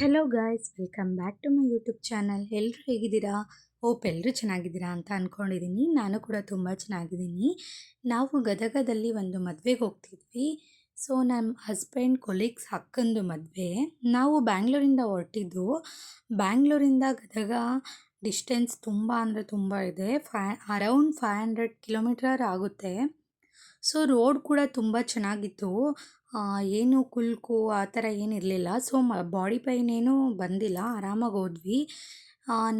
Hello guys welcome back to my YouTube channel ಎಲ್ಲರೂ ಹೇಗಿದ್ದೀರಾ? Hope ಎಲ್ಲರೂ ಚೆನ್ನಾಗಿದ್ದೀರಾ ಅಂತ ಅಂದ್ಕೊಂಡಿದ್ದೀನಿ ನಾನು ಕೂಡ ತುಂಬ ಚೆನ್ನಾಗಿದ್ದೀನಿ. ನಾವು ಗದಗದಲ್ಲಿ ಒಂದು ಮದುವೆಗೆ ಹೋಗ್ತಿದ್ವಿ. ಸೊ ನಮ್ಮ ಹಸ್ಬೆಂಡ್ ಕೊಲೀಗ್ಸ್ ಅಕ್ಕಂದು ಮದುವೆ. ನಾವು ಬ್ಯಾಂಗ್ಳೂರಿಂದ ಹೊರಟಿದ್ದು. ಬ್ಯಾಂಗ್ಳೂರಿಂದ ಗದಗ ಡಿಸ್ಟೆನ್ಸ್ ತುಂಬ ಅಂದರೆ ತುಂಬ ಇದೆ. ಫೈ ಅರೌಂಡ್ ಫೈವ್ ಹಂಡ್ರೆಡ್ ಕಿಲೋಮೀಟರ್ ಆಗುತ್ತೆ. ಸೊ ರೋಡ್ ಕೂಡ ತುಂಬ ಚೆನ್ನಾಗಿತ್ತು. ಏನು ಕುಲ್ಕು ಆ ಥರ ಏನಿರಲಿಲ್ಲ. ಸೊ ಮ, ಬಾಡಿ ಪೈನ್ ಏನು ಬಂದಿಲ್ಲ. ಆರಾಮಾಗಿ ಹೋದ್ವಿ.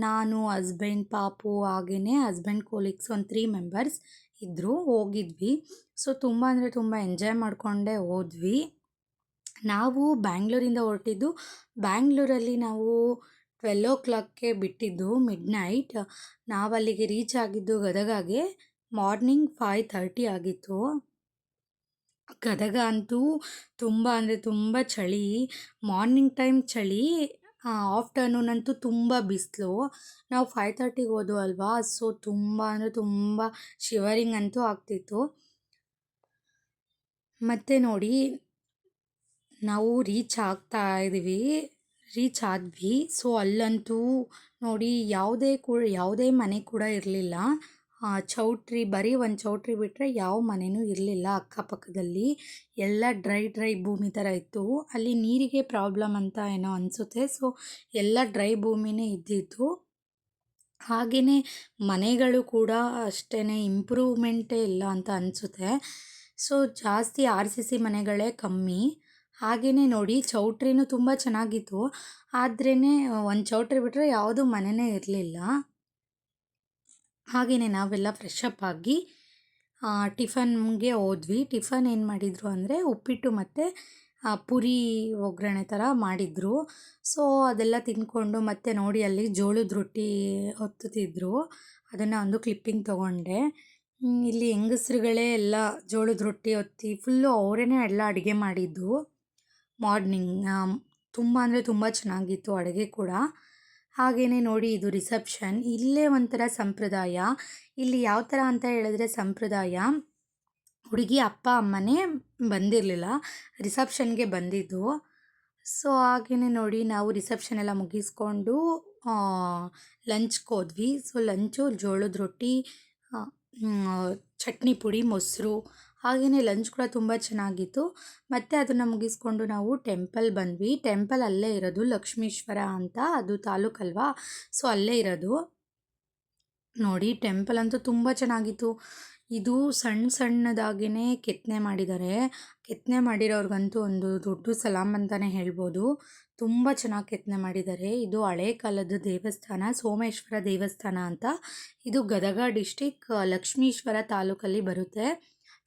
ನಾನು, ಹಸ್ಬೆಂಡ್, ಪಾಪು ಹಾಗೆಯೇ ಹಸ್ಬೆಂಡ್ ಕೋಲಿಕ್ಸ್ ಒಂದು ತ್ರೀ ಮೆಂಬರ್ಸ್ ಇದ್ದರು ಹೋಗಿದ್ವಿ. ಸೊ ತುಂಬ ಅಂದರೆ ತುಂಬ ಎಂಜಾಯ್ ಮಾಡಿಕೊಂಡೇ ಹೋದ್ವಿ. ನಾವು ಬ್ಯಾಂಗ್ಳೂರಿಂದ ಹೊರಟಿದ್ದು ಬ್ಯಾಂಗ್ಳೂರಲ್ಲಿ ನಾವು ಟ್ವೆಲ್ ಓ ಕ್ಲಾಕ್ಗೆ ಬಿಟ್ಟಿದ್ದು ಮಿಡ್ ನೈಟ್ ನಾವಲ್ಲಿಗೆ ರೀಚ್ ಆಗಿದ್ದು ಗದಗಾಗೆ. ಮಾರ್ನಿಂಗ್ ಫೈವ್ ಥರ್ಟಿ ಆಗಿತ್ತು. ಗದಗ ಅಂತೂ ತುಂಬ ಅಂದರೆ ತುಂಬ ಚಳಿ, ಮಾರ್ನಿಂಗ್ ಟೈಮ್ ಚಳಿ ಆಫ್ಟರ್ನೂನ್ ಅಂತೂ ತುಂಬ ಬಿಸಿಲು. ನಾವು ಫೈವ್ ತರ್ಟಿಗೆ ಹೋದ್ವು ಅಲ್ವಾ, ಸೊ ತುಂಬ ಅಂದರೆ ತುಂಬ ಶಿವರಿಂಗ್ ಅಂತೂ ಆಗ್ತಿತ್ತು. ಮತ್ತು ನೋಡಿ, ನಾವು ರೀಚ್ ಆಗ್ತಾ ಇದ್ವಿ ರೀಚ್ ಆದ್ವಿ. ಸೊ ಅಲ್ಲಂತೂ ನೋಡಿ, ಯಾವುದೇ ಕೂಡ, ಯಾವುದೇ ಮನೆ ಕೂಡ ಇರಲಿಲ್ಲ. ಚೌಟ್ರಿ, ಬರೀ ಒಂದು ಚೌಟ್ರಿ ಬಿಟ್ಟರೆ ಯಾವ ಮನೆಯೂ ಇರಲಿಲ್ಲ ಅಕ್ಕಪಕ್ಕದಲ್ಲಿ. ಎಲ್ಲ ಡ್ರೈ ಡ್ರೈ ಭೂಮಿ ಥರ ಇತ್ತು. ಅಲ್ಲಿ ನೀರಿಗೆ ಪ್ರಾಬ್ಲಮ್ ಅಂತ ಏನೋ ಅನಿಸುತ್ತೆ. ಸೊ, ಎಲ್ಲ ಡ್ರೈ ಭೂಮಿನೇ ಇದ್ದಿತ್ತು. ಹಾಗೆಯೇ ಮನೆಗಳು ಕೂಡ ಅಷ್ಟೇ ಇಂಪ್ರೂವ್ಮೆಂಟೇ ಇಲ್ಲ ಅಂತ ಅನಿಸುತ್ತೆ. ಸೊ, ಜಾಸ್ತಿ ಆರ್ ಸಿ ಸಿ ಮನೆಗಳೇ ಕಮ್ಮಿ. ಹಾಗೆಯೇ ನೋಡಿ ಚೌಟ್ರಿನೂ ತುಂಬ ಚೆನ್ನಾಗಿತ್ತು. ಆದ್ರೇ ಒಂದು ಚೌಟ್ರಿ ಬಿಟ್ಟರೆ ಯಾವುದೂ ಮನೆಯೇ ಇರಲಿಲ್ಲ. ಹಾಗೆಯೇ ನಾವೆಲ್ಲ ಫ್ರೆಶ್ ಅಪ್ ಆಗಿ ಟಿಫನ್ಗೆ ಹೋದ್ವಿ. ಟಿಫನ್ ಏನು ಮಾಡಿದರು ಅಂದರೆ ಉಪ್ಪಿಟ್ಟು ಮತ್ತು ಪುರಿ ಒಗ್ಗರಣೆ ಥರ ಮಾಡಿದರು. ಸೊ ಅದೆಲ್ಲ ತಿಂದ್ಕೊಂಡು ಮತ್ತೆ ನೋಡಿ ಅಲ್ಲಿ ಜೋಳದ ರೊಟ್ಟಿ ಹೊತ್ತುತ್ತಿದ್ರು ಅದನ್ನು ಒಂದು ಕ್ಲಿಪ್ಪಿಂಗ್ ತೊಗೊಂಡೆ. ಇಲ್ಲಿ ಹೆಂಗಸ್ರುಗಳೇ ಎಲ್ಲ ಜೋಳದ ರೊಟ್ಟಿ ಹೊತ್ತಿ ಫುಲ್ಲು ಅವರೇ ಎಲ್ಲ ಅಡುಗೆ ಮಾಡಿದ್ದು. ಮಾರ್ನಿಂಗ್ ತುಂಬ ಅಂದರೆ ತುಂಬ ಚೆನ್ನಾಗಿತ್ತು ಅಡುಗೆ ಕೂಡ. ಹಾಗೆಯೇ ನೋಡಿ ಇದು ರಿಸೆಪ್ಷನ್. ಇಲ್ಲೇ ಒಂಥರ ಸಂಪ್ರದಾಯ. ಇಲ್ಲಿ ಯಾವ ಥರ ಅಂತ ಹೇಳಿದ್ರೆ ಸಂಪ್ರದಾಯ. ಹುಡುಗಿ ಅಪ್ಪ, ಅಮ್ಮನೇ ಬಂದಿರಲಿಲ್ಲ. ರಿಸೆಪ್ಷನ್ಗೆ ಬಂದಿದ್ದು. ಸೊ ಹಾಗೆಯೇ ನೋಡಿ ನಾವು ರಿಸೆಪ್ಷನ್ ಎಲ್ಲ ಮುಗಿಸ್ಕೊಂಡು ಲಂಚ್ಗೆ ಹೋದ್ವಿ. ಸೊ, ಲಂಚು ಜೋಳದ ರೊಟ್ಟಿ ಚಟ್ನಿ ಪುಡಿ, ಮೊಸರು ಹಾಗೆಯೇ ಲಂಚ್ ಕೂಡ ತುಂಬ ಚೆನ್ನಾಗಿತ್ತು. ಮತ್ತು ಅದನ್ನು ಮುಗಿಸ್ಕೊಂಡು ನಾವು ಟೆಂಪಲ್ ಬಂದ್ವಿ. ಟೆಂಪಲ್ ಅಲ್ಲೇ ಇರೋದು ಲಕ್ಷ್ಮೀಶ್ವರ ಅಂತ, ಅದು ತಾಲೂಕಲ್ವಾ ಸೊ ಅಲ್ಲೇ ಇರೋದು. ನೋಡಿ ಟೆಂಪಲ್ ಅಂತೂ ತುಂಬ ಚೆನ್ನಾಗಿತ್ತು. ಇದು ಸಣ್ಣ ಸಣ್ಣದಾಗೇ ಕೆತ್ತನೆ ಮಾಡಿದ್ದಾರೆ. ಕೆತ್ತನೆ ಮಾಡಿರೋರ್ಗಂತೂ ಒಂದು ದೊಡ್ಡ ಸಲಾಮ್ ಅಂತಲೇ ಹೇಳ್ಬೋದು. ತುಂಬ ಚೆನ್ನಾಗಿ ಕೆತ್ತನೆ ಮಾಡಿದ್ದಾರೆ. ಇದು ಹಳೆ ಕಾಲದ ದೇವಸ್ಥಾನ, ಸೋಮೇಶ್ವರ ದೇವಸ್ಥಾನ ಅಂತ. ಇದು ಗದಗ ಡಿಸ್ಟಿಕ್ ಲಕ್ಷ್ಮೀಶ್ವರ ತಾಲೂಕಲ್ಲಿ ಬರುತ್ತೆ.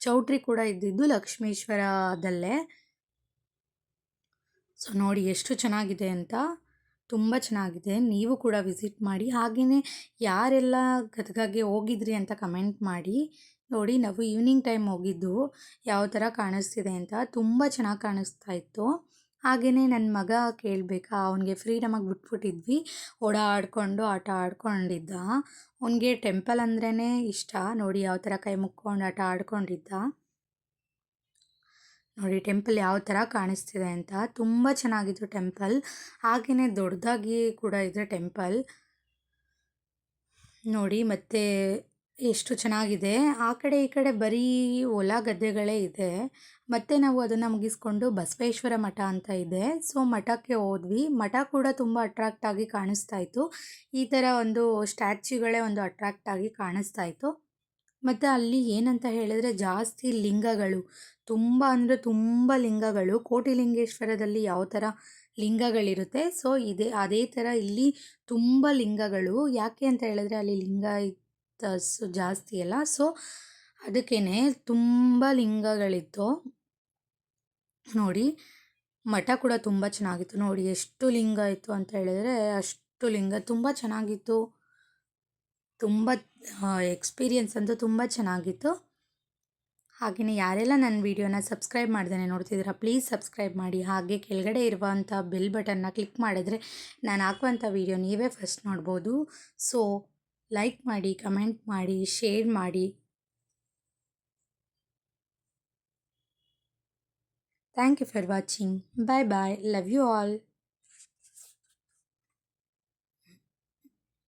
ಚೌಟ್ರಿ ಕೂಡ ಇದ್ದಿದ್ದು ಲಕ್ಷ್ಮೀಶ್ವರದಲ್ಲೇ. ಸೊ, ನೋಡಿ ಎಷ್ಟು ಚೆನ್ನಾಗಿದೆ ಅಂತ. ತುಂಬ ಚೆನ್ನಾಗಿದೆ. ನೀವು ಕೂಡ ವಿಸಿಟ್ ಮಾಡಿ. ಹಾಗೆಯೇ ಯಾರೆಲ್ಲ ಗದಗಗೆ ಹೋಗಿದ್ರಿ ಅಂತ ಕಮೆಂಟ್ ಮಾಡಿ. ನೋಡಿ, ನಾವು ಈವ್ನಿಂಗ್ ಟೈಮ್ ಹೋಗಿದ್ದು. ಯಾವ ಥರ ಕಾಣಿಸ್ತಿದೆ ಅಂತ. ತುಂಬ ಚೆನ್ನಾಗಿ ಕಾಣಿಸ್ತಾ ಇತ್ತು. ಹಾಗೆಯೇ ನನ್ನ ಮಗ ಕೇಳಬೇಕಾ? ಅವನಿಗೆ ಫ್ರೀಡಮಾಗಿ ಬಿಟ್ಬಿಟ್ಟಿದ್ವಿ. ಓಡಾಡಿಕೊಂಡು ಆಟ ಆಡ್ಕೊಂಡಿದ್ದ. ಅವನಿಗೆ ಟೆಂಪಲ್ ಅಂದ್ರೇ ಇಷ್ಟ. ನೋಡಿ ಯಾವ ಥರ ಕೈ ಮುಕ್ಕೊಂಡು ಆಟ ಆಡ್ಕೊಂಡಿದ್ದ. ನೋಡಿ ಟೆಂಪಲ್ ಯಾವ ಥರ ಕಾಣಿಸ್ತಿದೆ ಅಂತ. ತುಂಬ ಚೆನ್ನಾಗಿತ್ತು ಟೆಂಪಲ್ ಹಾಗೆಯೇ ದೊಡ್ಡದಾಗಿ ಕೂಡ ಇದೆ ಟೆಂಪಲ್ ನೋಡಿ ಮತ್ತು ಎಷ್ಟು ಚೆನ್ನಾಗಿದೆ. ಆ ಕಡೆ ಈ ಕಡೆ ಬರೀ ಹೊಲ ಗದ್ದೆಗಳೇ ಇದೆ. ಮತ್ತು ನಾವು ಅದನ್ನು ಮುಗಿಸ್ಕೊಂಡು ಬಸವೇಶ್ವರ ಮಠ ಅಂತ ಇದೆ. ಸೊ, ಮಠಕ್ಕೆ ಹೋದ್ವಿ. ಮಠ ಕೂಡ ತುಂಬ ಅಟ್ರಾಕ್ಟ್ ಆಗಿ ಕಾಣಿಸ್ತಾ ಇತ್ತು. ಈ ಥರ ಒಂದು ಸ್ಟ್ಯಾಚ್ಯುಗಳೇ ಒಂದು ಅಟ್ರಾಕ್ಟ್ ಆಗಿ ಕಾಣಿಸ್ತಾ ಇತ್ತು. ಮತ್ತು ಅಲ್ಲಿ ಏನಂತ ಹೇಳಿದ್ರೆ ಜಾಸ್ತಿ ಲಿಂಗಗಳು. ತುಂಬ ಅಂದರೆ ತುಂಬ ಲಿಂಗಗಳು. ಕೋಟಿಲಿಂಗೇಶ್ವರದಲ್ಲಿ ಯಾವ ಥರ ಲಿಂಗಗಳಿರುತ್ತೆ. ಸೊ, ಇದೆ, ಅದೇ ಥರ ಇಲ್ಲಿ ತುಂಬ ಲಿಂಗಗಳು. ಯಾಕೆ ಅಂತ ಹೇಳಿದ್ರೆ ಅಲ್ಲಿ ಲಿಂಗ ಜಾಸ್ತಿ ಅಲ್ಲ. ಸೊ ಅದಕ್ಕೇ ತುಂಬ ಲಿಂಗಗಳಿತ್ತು. ನೋಡಿ, ಮಠ ಕೂಡ ತುಂಬ ಚೆನ್ನಾಗಿತ್ತು. ನೋಡಿ, ಎಷ್ಟು ಲಿಂಗ ಇತ್ತು ಅಂತ ಹೇಳಿದ್ರೆ ಅಷ್ಟು ಲಿಂಗ ತುಂಬ ಚೆನ್ನಾಗಿತ್ತು. ತುಂಬ ಎಕ್ಸ್ಪೀರಿಯನ್ಸ್ ಅಂತೂ ತುಂಬ ಚೆನ್ನಾಗಿತ್ತು. ಹಾಗೆಯೇ ಯಾರೆಲ್ಲ ನನ್ನ ವೀಡಿಯೋನ ಸಬ್ಸ್ಕ್ರೈಬ್ ಮಾಡ್ದೇನೆ ನೋಡ್ತಿದ್ದೀರಾ, ಪ್ಲೀಸ್ ಸಬ್ಸ್ಕ್ರೈಬ್ ಮಾಡಿ. ಹಾಗೆ ಕೆಳಗಡೆ ಇರುವಂಥ ಬೆಲ್ ಬಟನ್ನ ಕ್ಲಿಕ್ ಮಾಡಿದ್ರೆ ನಾನು ಹಾಕುವಂಥ ವೀಡಿಯೋ ನೀವೇ ಫಸ್ಟ್ ನೋಡ್ಬೋದು. So ಲೈಕ್ ಮಾಡಿ ಕಮೆಂಟ್ ಮಾಡಿ ಶೇರ್ ಮಾಡಿ thank you for watching bye bye love you all